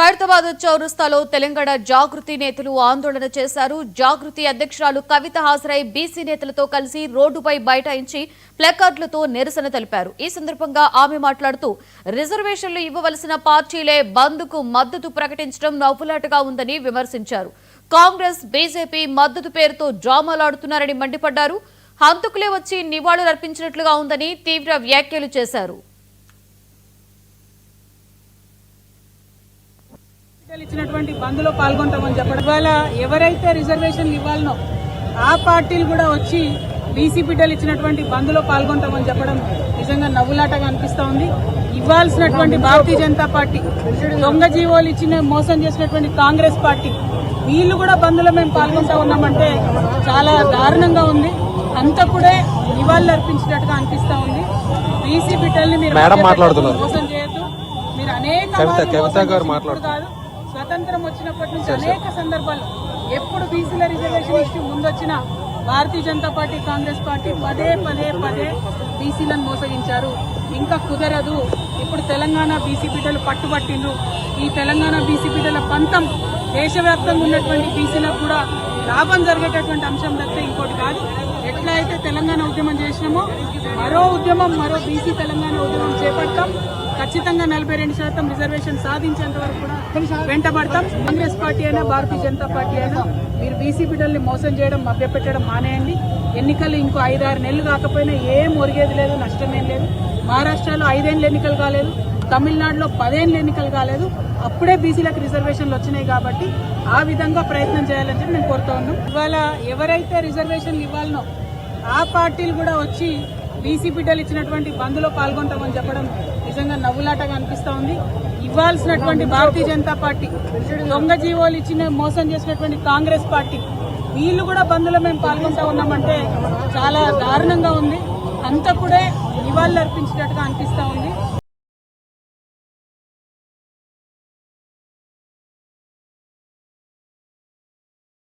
ఖైరతాబాద్ చౌరస్తాలో తెలంగాణ జాగృతి నేతలు ఆందోళన చేశారు. జాగృతి అధ్యక్షురాలు కవిత హాజరై బీసీ నేతలతో కలిసి రోడ్డుపై బైఠాయించి ప్లకార్డులతో నిరసన తెలిపారు. ఈ సందర్భంగా ఆమె మాట్లాడుతూ రిజర్వేషన్లు ఇవ్వవలసిన పార్టీలే బంద్కు మద్దతు ప్రకటించడం నవ్వులాటగా ఉందని విమర్శించారు. కాంగ్రెస్ బీజేపీ మద్దతు పేరుతో డ్రామాలాడుతున్నారని మండిపడ్డారు. హంతకులే వచ్చి నివాళులర్పించినట్లుగా ఉందని తీవ్ర వ్యాఖ్యలు చేశారు. ఇచ్చినటువంటి బంద్లో పాల్గొంటామని చెప్పడం. ఇవాళ ఎవరైతే రిజర్వేషన్లు ఇవ్వాలనో ఆ పార్టీలు కూడా వచ్చి బీసీ బిడ్డలు ఇచ్చినటువంటి బంద్లో పాల్గొంటామని చెప్పడం నిజంగా నవ్వులాటగా అనిపిస్తా ఉంది. ఇవ్వాల్సినటువంటి భారతీయ జనతా పార్టీ దొంగ జీవోలు ఇచ్చిన మోసం చేసినటువంటి కాంగ్రెస్ పార్టీ వీళ్ళు కూడా బంద్లో మేము పాల్గొంటా ఉన్నామంటే చాలా దారుణంగా ఉంది. అంతకుడే నివాళులు అర్పించినట్టుగా అనిపిస్తా ఉంది. బీసీ బిడ్డల్ని మీరు. మోసం చేయొద్దు. మీరు అనేక. కాదు. స్వతంత్రం వచ్చినప్పటి నుంచి అనేక సందర్భాలు ఎప్పుడు బీసీల రిజర్వేషన్ ఇష్యూ ముందొచ్చిన భారతీయ జనతా పార్టీ కాంగ్రెస్ పార్టీ పదే పదే పదే బీసీలను మోసగించారు. ఇంకా కుదరదు. ఇప్పుడు తెలంగాణ బీసీ బిడ్డలు పట్టుబట్టిండ్రు. ఈ తెలంగాణ బీసీ బిడ్డల పంతం దేశవ్యాప్తంగా ఉన్నటువంటి బీసీలకు కూడా లాభం జరిగేటటువంటి అంశం తప్పితే ఇంకోటి కాదు. ఎట్లా అయితే తెలంగాణ ఉద్యమం చేసినామో మరో ఉద్యమం మరో బీసీ తెలంగాణ ఉద్యమం చేపడతాం. ఖచ్చితంగా నలభై రెండు శాతం రిజర్వేషన్ సాధించేంత వరకు కూడా వెంటబడతాం. కాంగ్రెస్ పార్టీ అయినా భారతీయ జనతా పార్టీ అయినా మీరు బీసీ బిడ్డల్ని మోసం చేయడం మభ్యపెట్టడం మానేయండి. ఎన్నికలు ఇంకో ఐదారు నెలలు కాకపోయినా ఏం ఒరిగేది లేదు నష్టమేం లేదు. మహారాష్ట్రలో ఐదేళ్ళు ఎన్నికలు కాలేదు తమిళనాడులో పదేళ్ళు ఎన్నికలు కాలేదు. అప్పుడే బీసీలకు రిజర్వేషన్లు వచ్చినాయి కాబట్టి ఆ విధంగా ప్రయత్నం చేయాలని చెప్పి మేము కోరుతా ఉన్నాం. ఇవాళ ఎవరైతే రిజర్వేషన్లు ఇవ్వాలనో ఆ పార్టీలు కూడా వచ్చి బీసీ బిడ్డలు ఇచ్చినటువంటి బంద్లో పాల్గొంటామని చెప్పడం నిజంగా నవ్వులాటగా అనిపిస్తా ఉంది. ఇవ్వాల్సినటువంటి భారతీయ జనతా పార్టీ దొంగ జీవోలు ఇచ్చిన మోసం చేసినటువంటి కాంగ్రెస్ పార్టీ వీళ్ళు కూడా బంద్లో మేము పాల్గొంటా ఉన్నామంటే చాలా దారుణంగా ఉంది. అంతకుడే నివాళులు అర్పించినట్టుగా అనిపిస్తా ఉంది.